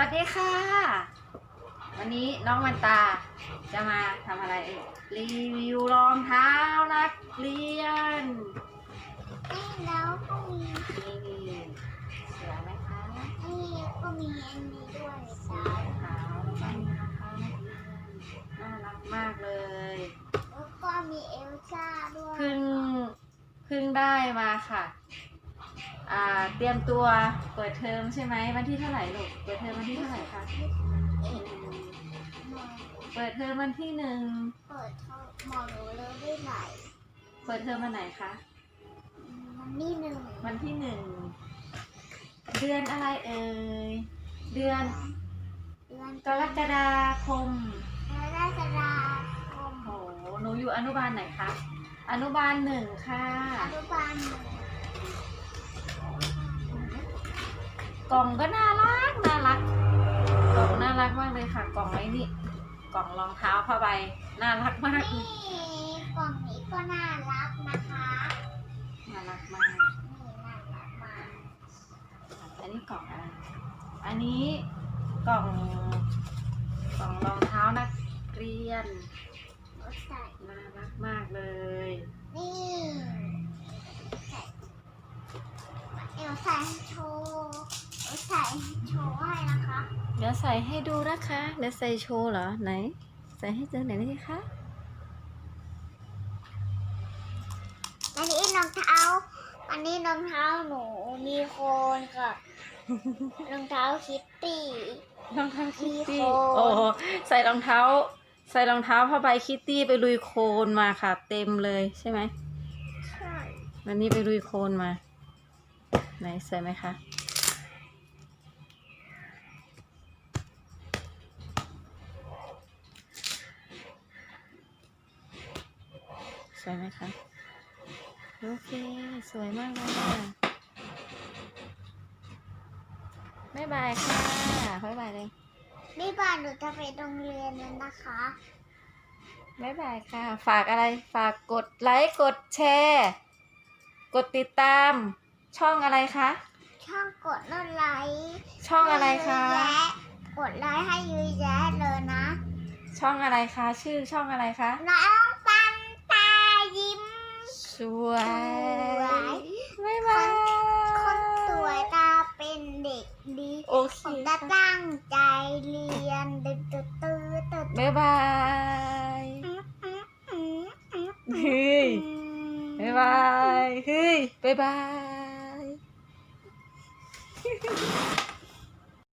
วัสดีค่ะ วันนี้น้องมันตาจะมาทำอะไรเอ่ยรีวิวรองเท้านักเรียนนี่แล้วก็มีนี่สวยไหมคะนี่ก็มีอันนี้ด้วยสีจ้าขาวแล้วก็มีรองเท้านักเรียนน่ารักมากเลยแล้วก็มีเอลซ่าด้วยเพิ่งเพิ่งได้มาค่ะ อ่าเตรียมตัวเปิดเทอมใช่ไหมวันที่เท่าไหร่ลูกเปิดเทอมวันที่เท่าไหร่คะเอ็นมอเปิดเทอมวันที่หนึ่งเปิดเท่าหมอรู้เลยได้ไหนเปิดเทอมวันไหนคะมันนี่หนึ่งวันที่หนึ่งเดือนอะไรเอ่ยเดือนเดือนกรกฎาคมกรกฎาคมโหหนูอยู่อนุบาลไหนคะอนุบาลหนึ่งค่ะอนุบาลหนึ่ง กล่องก็น่ารักน่ารัก กล่องน่ารักมากเลยค่ะ กล่องไอ้นี่ กล่องรองเท้าผ้าใบน่ารักมากนี่กล่องนี้ก็น่ารักนะคะน่ารักมากนี่น่ารักมากอันนี้กล่องอะไรอันนี้กล่องกล่องรองเท้านักเรียนเอาใส่น่ารักมากเลยนี่ใส่เอลใส่ให้โชว์เอล ใส่ให้โชว์ให้นะคะ เดี๋ยวใส่ให้ดูนะคะ เดี๋ยวใส่โชว์เหรอไหน ใส่ให้เจอไหนอยได้คะอันนี้รองเท้า อันนี้รองเท้าหนูมีโคนค่ะรองเท้าคิตตี้รองเท้าคิตมีตี้โคนโอ้โหใส่รองเท้า ใส่รองเท้าผ้าใบคิตตี้ไปลุยโคลนมาค่ะ เต็มเลยใช่ไหมใช่วันนี้ไปลุยโคลนมา ไหนใส่ไหมคะ วยไหมคะ โอเค สวยมากเลยค่ะบ๊ายบายค่ะบ๊ายบายเลยนี่บ้านหนูจะไปโรงเรียนแล้วนะคะบ๊ายบายค่ะ ฝากอะไรฝากกดไลค์กดแชร์ กดติดตาม ช่องอะไรคะ ช่องกดไลค์ช่องอะไรคะให้เยอแยกดไลค์ให้เยอะแยะเลยนะ ช่องอะไรคะ ชื่อช่องอะไรคะ น้องปันตายิ้ม สวย บ๊ายบายคนสวยตาเป็นเด็กดีโอเคผมจะตั้งใจเรียนตึ๊ดตึ๊ดตึ๊ดตึ๊ดบ๊ายบายเฮ้ยบ๊ายบายเฮ้ยบ๊ายบาย